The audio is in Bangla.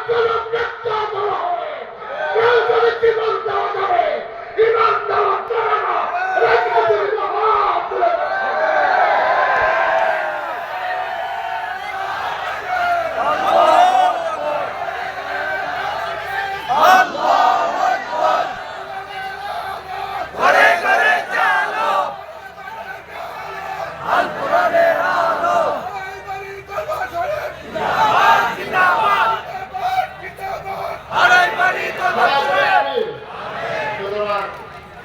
আন্দোলন গ্রেপ্তার করা হবে। কেউ যদি জীবন দেওয়া যাবে। ইমান দেওয়া যাবে না। রাজনীতির Al-Qur'an